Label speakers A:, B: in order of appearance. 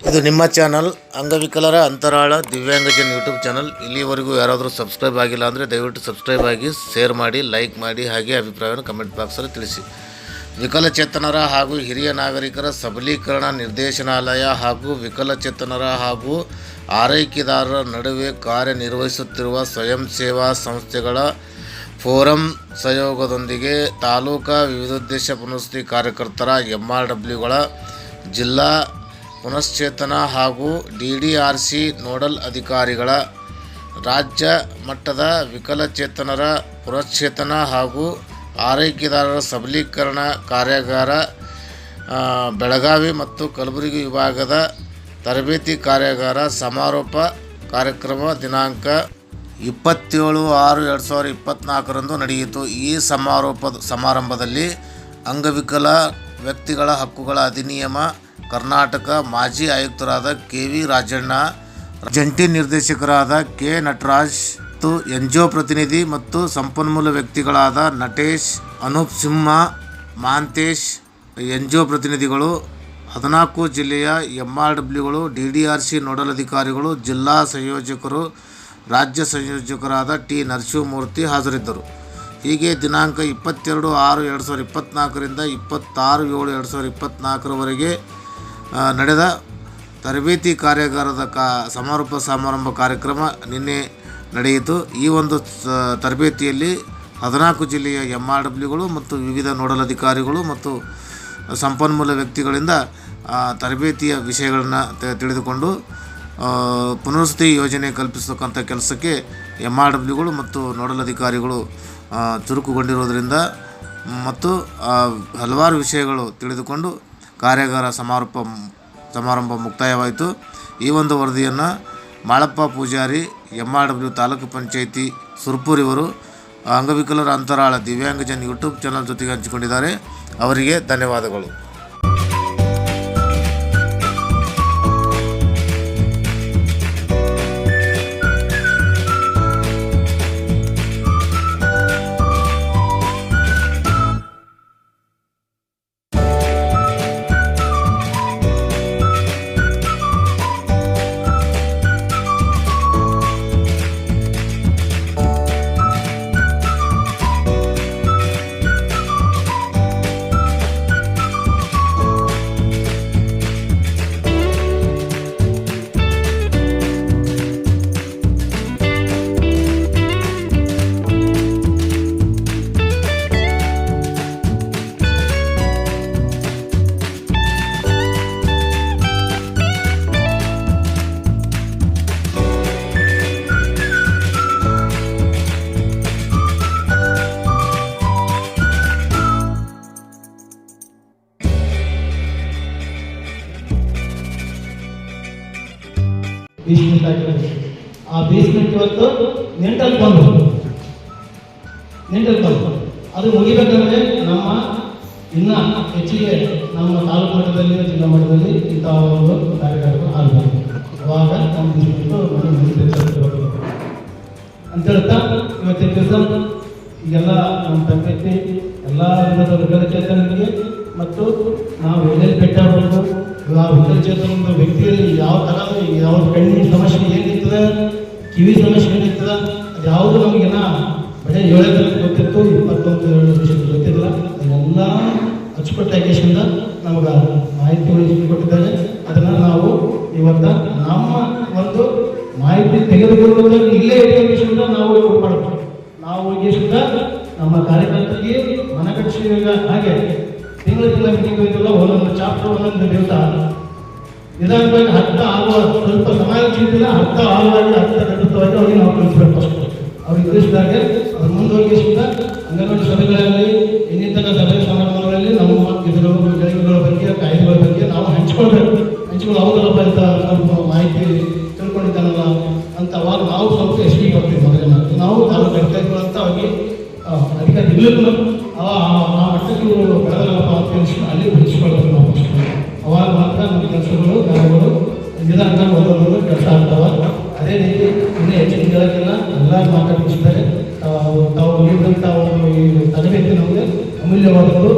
A: ಇದು ನಿಮ್ಮ ಚಾನಲ್ ಅಂಗವಿಕಲರ ಅಂತರಾಳ ದಿವ್ಯಾಂಗಜನ್ ಯೂಟ್ಯೂಬ್ ಚಾನಲ್ ಇಲ್ಲಿವರೆಗೂ ಯಾರಾದರೂ ಸಬ್ಸ್ಕ್ರೈಬ್ ಆಗಿಲ್ಲ ಅಂದರೆ ದಯವಿಟ್ಟು ಸಬ್ಸ್ಕ್ರೈಬ್ ಆಗಿ ಶೇರ್ ಮಾಡಿ ಲೈಕ್ ಮಾಡಿ, ಹಾಗೆ ಅಭಿಪ್ರಾಯವನ್ನು ಕಮೆಂಟ್ ಬಾಕ್ಸಲ್ಲಿ ತಿಳಿಸಿ. ವಿಕಲಚೇತನರ ಹಾಗೂ ಹಿರಿಯ ನಾಗರಿಕರ ಸಬಲೀಕರಣ ನಿರ್ದೇಶನಾಲಯ ಹಾಗೂ ವಿಕಲಚೇತನರ ಹಾಗೂ ಆರೈಕೆದಾರರ ನಡುವೆ ಕಾರ್ಯನಿರ್ವಹಿಸುತ್ತಿರುವ ಸ್ವಯಂ ಸೇವಾ ಸಂಸ್ಥೆಗಳ ಫೋರಂ ಸಹಯೋಗದೊಂದಿಗೆ ತಾಲೂಕಾ ವಿವಿಧೋದ್ದೇಶ ಪುನರ್ವಸತಿ ಕಾರ್ಯಕರ್ತರ ಎಂ ಆರ್ ಜಿಲ್ಲಾ ಪುನಶ್ಚೇತನ ಹಾಗೂ D D R C nodal ಅಧಿಕಾರಿಗಳ, ರಾಜ್ಯ ಮಟ್ಟದ ವಿಕಲಚೇತನರ ಪುನಶ್ಚೇತನ ಹಾಗೂ ಆರೈಕೆದಾರರ ಸಬಲೀಕರಣ ಕಾರ್ಯಾಗಾರ ಬೆಳಗಾವಿ ಮತ್ತು ಕಲಬುರಗಿ ವಿಭಾಗದ ತರಬೇತಿ ಕಾರ್ಯಾಗಾರ ಸಮಾರೋಪ ಕಾರ್ಯಕ್ರಮ ದಿನಾಂಕ ಇಪ್ಪತ್ತೇಳು ಆರು ಎರಡು ಸಾವಿರದ ಇಪ್ಪತ್ತ್ನಾಲ್ಕರಂದು ನಡೆಯಿತು. ಈ ಸಮಾರೋಪದ ಸಮಾರಂಭದಲ್ಲಿ ಅಂಗವಿಕಲ ವ್ಯಕ್ತಿಗಳ ಹಕ್ಕುಗಳ ಅಧಿನಿಯಮ ಕರ್ನಾಟಕ ಮಾಜಿ ಆಯುಕ್ತರಾದ ಕೆ ವಿ ರಾಜಣ್ಣ, ಜಂಟಿ ನಿರ್ದೇಶಕರಾದ ಕೆ. ನಟರಾಜ್, ಮತ್ತು ಎನ್ ಜಿ ಒ ಪ್ರತಿನಿಧಿ ಮತ್ತು ಸಂಪನ್ಮೂಲ ವ್ಯಕ್ತಿಗಳಾದ Natesh, Anoop Simha, Mantesh N G O ಪ್ರತಿನಿಧಿಗಳು, ಹದಿನಾಲ್ಕು ಜಿಲ್ಲೆಯ M R ಡಬ್ಲ್ಯೂಗಳು D D R C nodal ಅಧಿಕಾರಿಗಳು ಜಿಲ್ಲಾ ಸಂಯೋಜಕರು, ರಾಜ್ಯ ಸಂಯೋಜಕರಾದ ಟಿ. ನರಸಿಂಹಮೂರ್ತಿ ಹಾಜರಿದ್ದರು. ಹೀಗೆ ದಿನಾಂಕ ಇಪ್ಪತ್ತೆರಡು ಆರು ಎರಡು ಸಾವಿರದ ಇಪ್ಪತ್ತ್ನಾಲ್ಕರಿಂದ ಇಪ್ಪತ್ತಾರು ಏಳು ಎರಡು ಸಾವಿರದ ಇಪ್ಪತ್ತ್ನಾಲ್ಕರವರೆಗೆ ನಡೆದ ತರಬೇತಿ ಕಾರ್ಯಾಗಾರದ ಕಾ, ಸಮಾರೋಪ ಸಮಾರಂಭ ಕಾರ್ಯಕ್ರಮ ನಿನ್ನೆ ನಡೆಯಿತು. ಈ ಒಂದು ತರಬೇತಿಯಲ್ಲಿ ಹದಿನಾಲ್ಕು ಜಿಲ್ಲೆಯ ಎಂ ಆರ್ ಡಬ್ಲ್ಯೂಗಳು ಮತ್ತು ವಿವಿಧ ನೋಡಲ್ ಅಧಿಕಾರಿಗಳು ಮತ್ತು ಸಂಪನ್ಮೂಲ ವ್ಯಕ್ತಿಗಳಿಂದ ತರಬೇತಿಯ ವಿಷಯಗಳನ್ನು ತಿಳಿದುಕೊಂಡು ಪುನರ್ವಸತಿ ಯೋಜನೆ ಕಲ್ಪಿಸತಕ್ಕಂಥ ಕೆಲಸಕ್ಕೆ ಎಂ ಆರ್ ಡಬ್ಲ್ಯೂಗಳು ಮತ್ತು ನೋಡಲ್ ಅಧಿಕಾರಿಗಳು ಚುರುಕುಗೊಂಡಿರೋದರಿಂದ ಮತ್ತು ಹಲವಾರು ವಿಷಯಗಳು ತಿಳಿದುಕೊಂಡು ಕಾರ್ಯಾಗಾರ ಸಮಾರೋಪ ಸಮಾರಂಭ ಮುಕ್ತಾಯವಾಯಿತು. ಈ ಒಂದು ವರದಿಯನ್ನು Malappa Pujari M R W taluk panchayat Surpur ಇವರು, ಅಂಗವಿಕಲರ ಅಂತರಾಳ ದಿವ್ಯಾಂಗಜನ್ ಯೂಟ್ಯೂಬ್ ಚಾನಲ್ ಜೊತೆಗೆ ಹಂಚಿಕೊಂಡಿದ್ದಾರೆ. ಅವರಿಗೆ ಧನ್ಯವಾದಗಳು.
B: ಬೇಸ್ಮೆಂಟ್ ಆಗಿರೋದು ಆ ಬೇಸ್ಮೆಂಟ್ ಇವತ್ತು ನೆಂಟಲ್ ಬಂದು. ನೆಂಟಲ್ ಬಂದು. ಅದು ಮುಗಿಬೇಕಂದ್ರೆ ನಮ್ಮ ಇನ್ನ ಹೆಚ್ಚಿಗೆ ನಮ್ಮ ತಾಲೂಕು ಮಟ್ಟದಲ್ಲಿ, ಜಿಲ್ಲಾ ಮಟ್ಟದಲ್ಲಿ ಇಂತಹ ಒಂದು ಕಾರ್ಯಕ್ರಮ ಆಗಬೇಕು ಅವಾಗ ನಮ್ಮ ಮನೆ ಮುಗಿಬೇಕು ಅಂತ ಹೇಳ್ತಾ ಇವತ್ತಿನ ಕೆಲಸ ಈಗೆಲ್ಲ ನಮ್ಮ ತಂಗತಿ ಎಲ್ಲ ವಿಧದ ನಮಗೆ ಮತ್ತು ನಾವು ಎಲ್ಲೆಲ್ಲಿ ಭೇಟಿ ಆಗಬೇಕು ಆ ವ್ಯಕ್ತಿಯಲ್ಲಿ ಯಾವ ಥರ ಯಾವ ಕಣ್ಣಿನ ಸಮಸ್ಯೆ ಏನಿರ್ತದೆ ಕಿವಿ ಸಮಸ್ಯೆ ಏನಿರ್ತದೆ ಅದು ಯಾವುದು ನಮಗೆಲ್ಲ ಬರೀ ಏಳರಲ್ಲಿ ಗೊತ್ತಿತ್ತು, ಇಪ್ಪತ್ತೊಂದು ಏಳು ವರ್ಷದಲ್ಲಿ ಗೊತ್ತಿಲ್ಲ ಅದೆಲ್ಲ ಅಚ್ಚುಕಟ್ಟಾಗಿಸಿಂದ ನಮಗೆ ಮಾಹಿತಿ ಕೊಟ್ಟಿದ್ದಾರೆ. ಅದನ್ನು ನಾವು ಇವತ್ತು ನಮ್ಮ ಒಂದು ಮಾಹಿತಿ ತೆಗೆದುಕೊಳ್ಳುವುದನ್ನು ಇಲ್ಲೇ ಇಟ್ಕೊಂಡಿಸಿಂದ ನಾವು ಮಾಡ್ತೀವಿ ನಾವು ಹೋಗಿಸಿಂದ ನಮ್ಮ ಕಾರ್ಯಕರ್ತರಿಗೆ ಮನಕಟ್ಟಿಸಿದಾಗ ಹಾಗೆ ತಿಂಗಳ ತಿಂಗಳ ಮೀಟಿಂಗ್ ಒಂದೊಂದು ಚಾಪ್ಟರ್ ಒಂದೊಂದು ದಿವಸ. ನಿಧಾನವಾಗಿ ಹತ್ತ ಆಗುವ, ಸ್ವಲ್ಪ ಸಮಯ ಚಿಂತಿಲ್ಲ ಹತ್ತ ಆಗುವಾಗಿ ಹತ್ತ ಕಟ್ಟುತ್ತವಾಗಿ ಅವ್ರಿಗೆ ನಾವು ಕಳಿಸ್ಬೇಕು ಫಸ್ಟ್ ಅವ್ರಿಗೆ ತಿಳಿಸಿದಾಗ ಅವ್ರು ಮುಂದುವರಿಸಿದ ಅಂಗನವಾಡಿ ಸಭೆಗಳಲ್ಲಿ ಇನ್ನಿತರ ಸಭೆ ಸಮಾರಂಭಗಳಲ್ಲಿ ನಮ್ಮ ಇದರ ಗಳಿಕೆಗಳ ಬಗ್ಗೆ ಕಾಯಿಲೆಗಳ ಬಗ್ಗೆ ನಾವು ಹಂಚ್ಕೊಳ್ಬೇಕು. ಹಂಚ್ಕೊಂಡು ಹೌದಲ್ಲಪ್ಪ ಅಂತ ಸ್ವಲ್ಪ ಮಾಹಿತಿ ತಿಳ್ಕೊಂಡಿದ್ದಾನಲ್ಲ, ಅಂತ ಅವಾಗ ನಾವು ಸ್ವಲ್ಪ ಎಸ್ ಪಿ ಕೊಡ್ತೀವಿ ಮೊದಲಿನ. ನಾವು ತಾಲೂಕು ಅಧಿಕಾರಿಗಳು ಅಂತ ಅವ್ರಿಗೆ ಅಧಿಕಾರಿ ಇಲ್ಲೂ ಆ ಆ ಮಟ್ಟಕ್ಕೆ ಇವರು ತಿಳಿಸಿ ಅಲ್ಲಿ ಬಿಡಿಸ್ಕೊಳ್ಬೇಕು ನಾವು. ಅವಾಗ ಮಾತ್ರ ನಮ್ಮ ಕೆಲಸಗಳು ಕಾರ್ಯಗಳು ನಿಧಾನ ಒಂದೊಂದು ಕೆಲಸ ಆಗ್ತಾವ. ಅದೇ ರೀತಿ ಇನ್ನೂ ಹೆಚ್ಚಿನ ಕೇಳೋಕ್ಕಿಲ್ಲ ಎಲ್ಲ ಮಾತಾಡಿಸ್ತಾರೆ ತಾವು ನೀಡಿದಂಥ ಒಂದು ಈ ತರಬೇತಿ ನಮಗೆ ಅಮೂಲ್ಯವಾದದ್ದು.